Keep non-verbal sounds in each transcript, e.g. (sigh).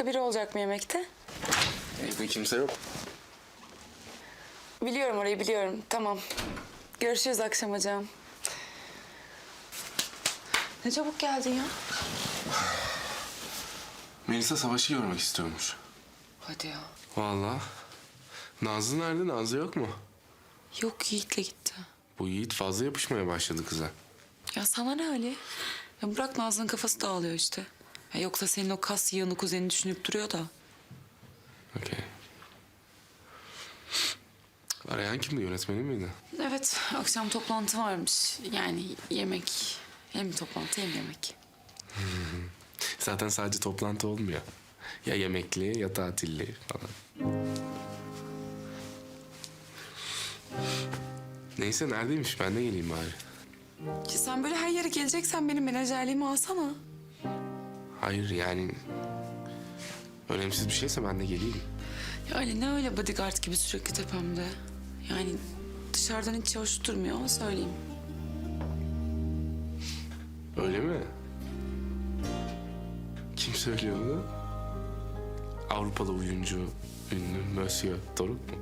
biri olacak mı yemekte? Evde kimse yok. Biliyorum orayı biliyorum. Tamam. Görüşürüz akşam hocam. Ne çabuk geldin ya. Melisa savaşı görmek istiyormuş. Hadi ya. Vallahi. Nazlı nerede? Nazlı yok mu? Yok Yiğit'le gitti. Bu Yiğit fazla yapışmaya başladı kıza. Ya sana ne Ali? Ya bırak Nazlı'nın kafası dağılıyor işte. Ya yoksa senin o kas yığını kuzenini düşünüp duruyor da. Okey. Arayan kimdi? Yönetmeni miydi? Evet akşam toplantı varmış. Yani yemek. Hem toplantı hem yemek. Zaten sadece toplantı olmuyor. Ya yemekli ya tatilli falan. Neyse neredeymiş? Ben de geleyim bari. Sen böyle her yere geleceksen benim menajerliğimi alsana. Hayır yani... Önemsiz bir şeyse ben de geleyim. Ya Ali ne öyle bodyguard gibi sürekli tepemde. Yani dışarıdan hiç hoş durmuyor söyleyeyim. Öyle mi? Kim söylüyor bunu? Avrupalı oyuncu, ünlü Monsieur Doruk mu?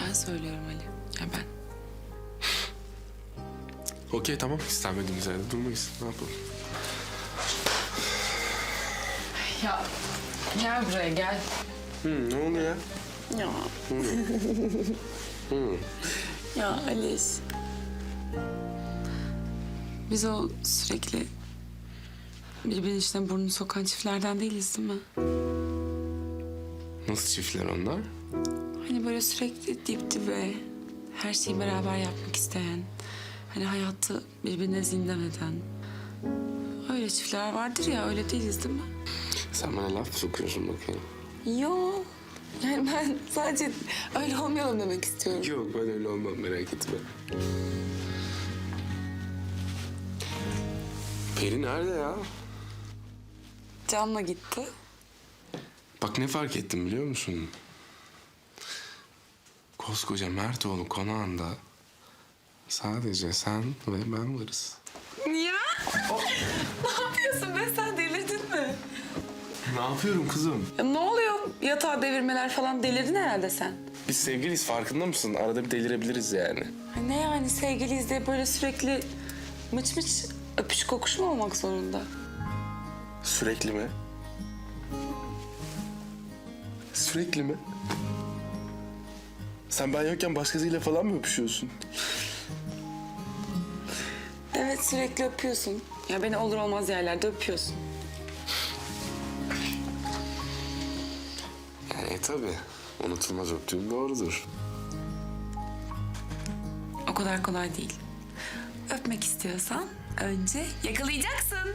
Ben söylüyorum Ali. Ya ben. Okey tamam. İstenmediğimiz yerde durmayız. Ne yapalım? Ya gel buraya gel. Hı, ne oluyor ya? Ya. (laughs) ya Alice. Biz o sürekli birbirinin içine burnunu sokan çiftlerden değiliz değil mi? Nasıl çiftler onlar? Hani böyle sürekli dip dibe her şeyi beraber yapmak isteyen, hani hayatı birbirine zindan eden. Öyle çiftler vardır ya öyle değiliz değil mi? Sen bana laf sokuyorsun bakayım? Yo. Yani ben sadece öyle olmayalım demek istiyorum. Yok ben öyle olmam merak etme. Peri nerede ya? Can'la gitti. Bak ne fark ettim biliyor musun? Koskoca Mertoğlu konağında sadece sen ve ben varız. Yapıyorum kızım? Ya ne oluyor yatağa devirmeler falan delirdin herhalde sen. Biz sevgiliyiz farkında mısın? Arada bir delirebiliriz yani. Ha Ne yani sevgiliyiz diye böyle sürekli mıç mıç öpüş kokuş mu olmak zorunda? Sürekli mi? Sürekli mi? Sen ben yokken başkasıyla falan mı öpüşüyorsun? Evet sürekli öpüyorsun. Ya beni olur olmaz yerlerde öpüyorsun. Yani tabii. Unutulmaz öptüğüm doğrudur. O kadar kolay değil. Öpmek istiyorsan önce yakalayacaksın. (laughs)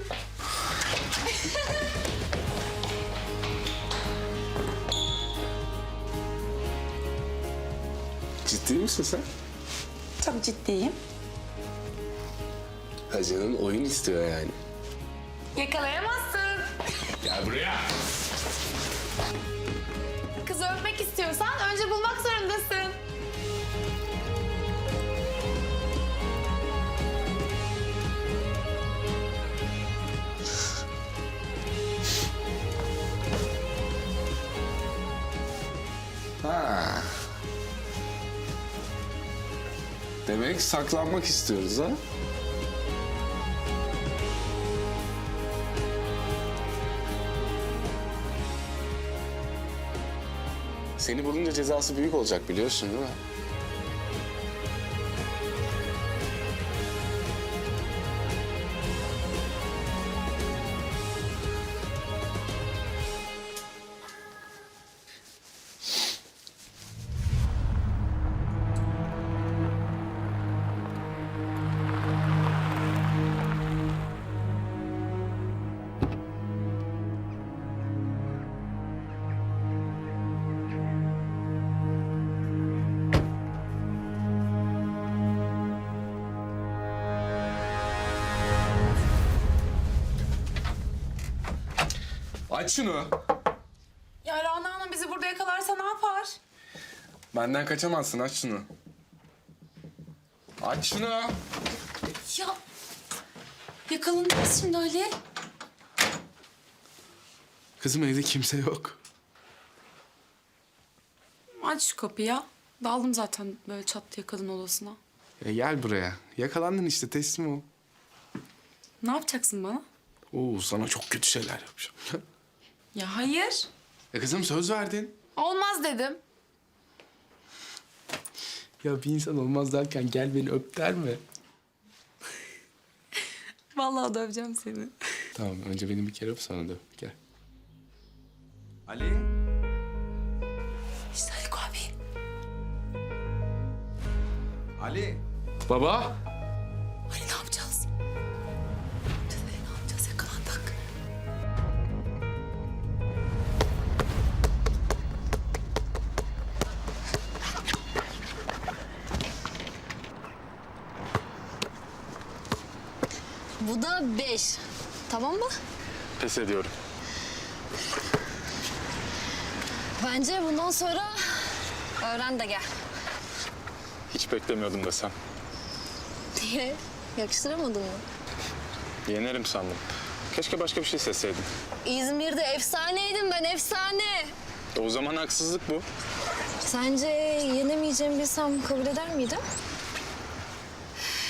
Ciddi misin sen? Çok ciddiyim. Ha canım oyun istiyor yani. Yakalayamazsın. Öpmek istiyorsan önce bulmak zorundasın. Ha. Demek saklanmak istiyoruz ha? Seni bulunca cezası büyük olacak biliyorsun değil mi? Aç şunu. Ya Rana Hanım bizi burada yakalarsa ne yapar? Benden kaçamazsın aç şunu. Aç şunu. Ya yakalanacağız şimdi Ali. Kızım evde kimse yok. Aç şu kapıyı ya. Daldım zaten böyle çat diye kadın odasına. Ya gel buraya. Yakalandın işte teslim ol. Ne yapacaksın bana? Oo sana çok kötü şeyler yapacağım. (laughs) Ya hayır. ya kızım söz verdin. Olmaz dedim. Ya bir insan olmaz derken gel beni öp der mi? Vallahi döveceğim seni. Tamam önce beni bir kere öp sonra da öp. Gel. Ali. İşte Haluk abi. Ali. Baba. Bu da beş. Tamam mı? Pes ediyorum. Bence bundan sonra öğren de gel. Hiç beklemiyordum desem. Diye yakıştıramadın mı? Yenerim sandım. Keşke başka bir şey seçseydim. İzmir'de efsaneydim ben efsane. E o zaman haksızlık bu. Sence yenemeyeceğimi bilsem kabul eder miydim?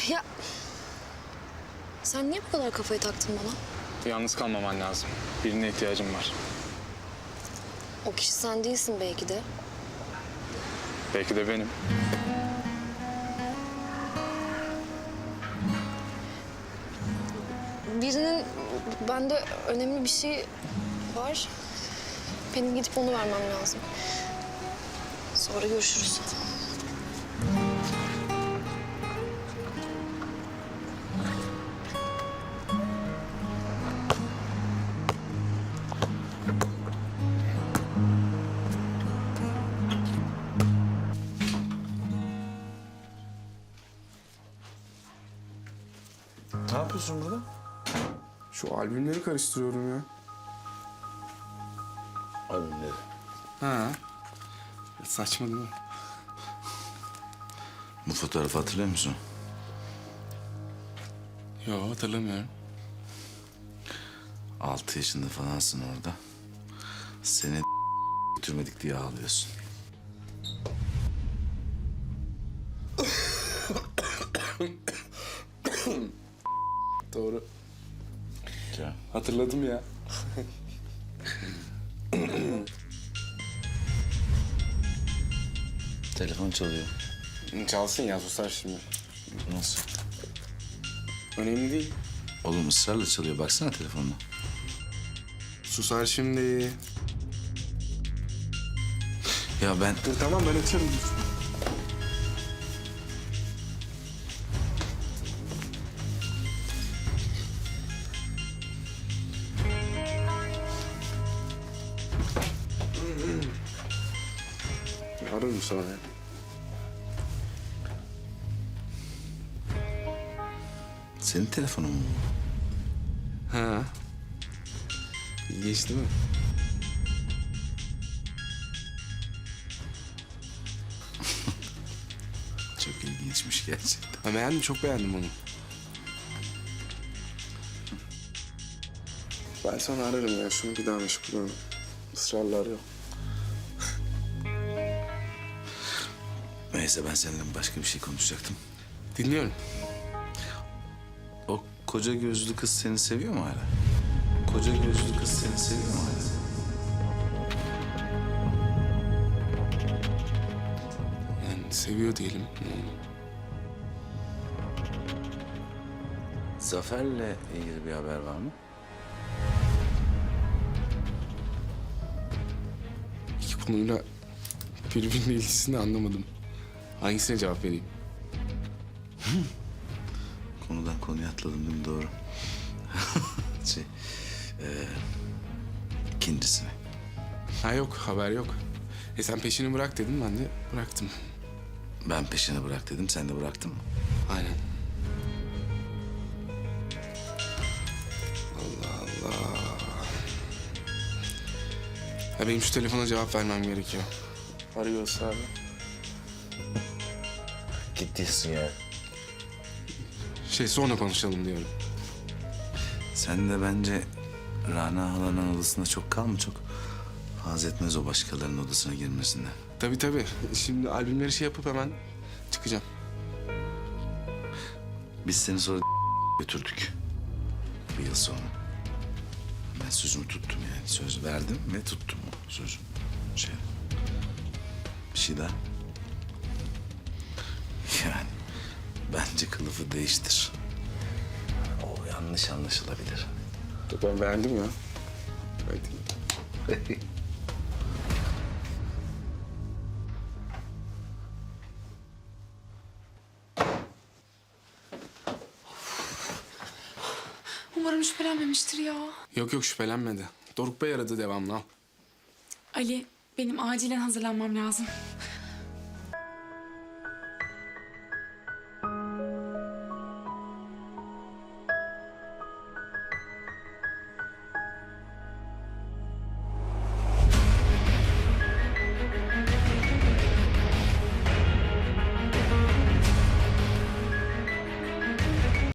Ya sen niye bu kadar kafayı taktın bana? Yalnız kalmaman lazım. Birine ihtiyacım var. O kişi sen değilsin belki de. Belki de benim. Birinin bende önemli bir şey var. Benim gidip onu vermem lazım. Sonra görüşürüz. Yapıyorsun burada? Şu albümleri karıştırıyorum ya. Albümleri. Ha. Saçma değil mi? Bu fotoğrafı hatırlıyor musun? Yo hatırlamıyorum. Altı yaşında falansın orada. Seni götürmedik diye ağlıyorsun. Doğru. Ya. Hatırladım ya. Telefon çalıyor. Çalsın ya susar şimdi. Nasıl? Önemli değil. Oğlum ısrarla çalıyor. Baksana telefonuna. Susar şimdi. Ya ben... Dur tamam ben açarım. Senin telefonun mu? Ha. İlginç değil mi? (laughs) Çok ilginçmiş gerçekten. Ha, beğendim, çok beğendim onu. Ben sana ararım ya. Şunu bir daha meşgul olun. Israrla arıyorum. Neyse ben seninle başka bir şey konuşacaktım. Dinliyorum. Koca gözlü kız seni seviyor mu hala? Koca gözlü kız seni seviyor mu hala? Yani seviyor diyelim. Zafer'le ilgili bir haber var mı? İki konuyla birbirinin ilgisini anlamadım. Hangisine cevap vereyim? (laughs) Konudan konuya atladım değil mi? Doğru. (laughs) şey, e, ikincisine. Ha yok, haber yok. E sen peşini bırak dedin, ben de bıraktım. Ben peşine bırak dedim, sen de bıraktın mı? Aynen. Allah Allah. Ya benim şu telefona cevap vermem gerekiyor. Arıyor ısrarla. Gittisin ya. Şey sonra konuşalım diyorum. Sen de bence Rana halanın odasında çok kalma çok. Haz etmez o başkalarının odasına girmesinden. Tabii tabii. Şimdi albümleri şey yapıp hemen çıkacağım. Biz seni sonra (laughs) götürdük. Bir yıl sonra. Ben sözümü tuttum yani. Söz verdim ve tuttum o sözümü. Şey. Bir şey daha. Bence kılıfı değiştir. O yanlış anlaşılabilir. Ben beğendim ya. Hadi. Umarım şüphelenmemiştir ya. Yok yok şüphelenmedi. Doruk Bey aradı devamlı al. Ali benim acilen hazırlanmam lazım.